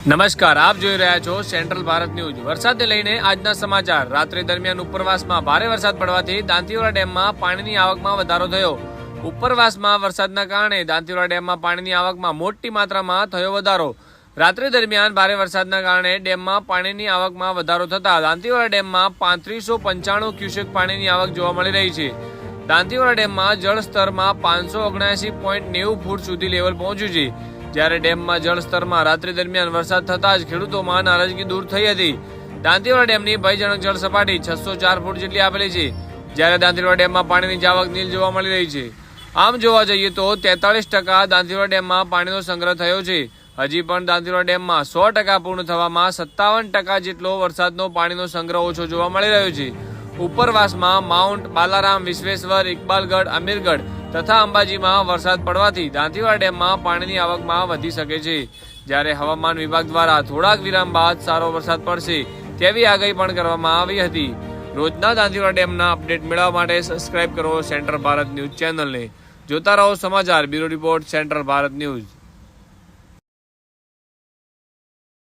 નમસ્કાર, આપ જોઈ રહ્યા છો સેન્ટ્રલ ભારત ન્યૂઝ. વરસાદને લઈને આજના સમાચાર. રાત્રિ દરમિયાન ઉપરવાસમાં ભારે વરસાદ પડવાથી દાંતીવાડા ડેમમાં પાણીની આવકમાં વધારો થયો. ઉપરવાસમાં વરસાદના કારણે દાંતીવાડા ડેમમાં પાણીની આવકમાં મોટી માત્રામાં થયો વધારો. રાત્રે દરમિયાન ભારે વરસાદના કારણે ડેમમાં પાણીની આવકમાં વધારો થતા દાંતીવાડા ડેમમાં પાંત્રીસો પંચાણું ક્યુસેક પાણીની આવક જોવા મળી રહી છે. દાંતીવાડા ડેમમાં જળસ્તરમાં પાંચસો ઓગણસી પોઈન્ટ નેવું ફૂટ સુધી લેવલ પહોંચ્યું છે. જ્યારે ડેમમાં જળસ્તરમાં રાત્રિ દરમિયાન વરસાદ થતા જ ખેડૂતોમાં નારાજગી દૂર થઈ હતી. દાંતીવાડા ડેમની ભયજનક જળ સપાટી છસો ચાર ફૂટ જેટલી આપેલી છે, જ્યારે દાંતીવાડા ડેમમાં પાણીની જાવક નીલ જોવા મળી રહી છે. આમ જોવા જઈએ તો તેતાલીસ ટકા દાંતીવાડા ડેમમાં પાણીનો સંગ્રહ થયો છે. હજી પણ દાંતીવાડા ડેમમાં સો ટકા પૂર્ણ થવામાં સત્તાવન ટકા જેટલો વરસાદનો પાણીનો સંગ્રહ ઓછો જોવા મળી રહ્યો છે. ઉપરવાસમાં માઉન્ટ બાલારામ, વિશ્વેશ્વર, ઇકબાલગઢ, અમીરગઢ તથા અંબાજીમાં વરસાદ પડવાથી દાંતીવાડા ડેમમાં પાણીની આવકમાં વધી શકે છે. જ્યારે હવામાન વિભાગ દ્વારા થોડાક વિરામ બાદ સારો વરસાદ પડશે, તેવી આગાહી પણ કરવામાં આવી હતી. રોજના દાંતીવાડા ડેમના અપડેટ મેળવવા માટે સબસ્ક્રાઇબ કરો સેન્ટ્રલ ભારત ન્યૂઝ ચેનલને. જોતા રહો સમાચાર, bureau report, central Bharat news.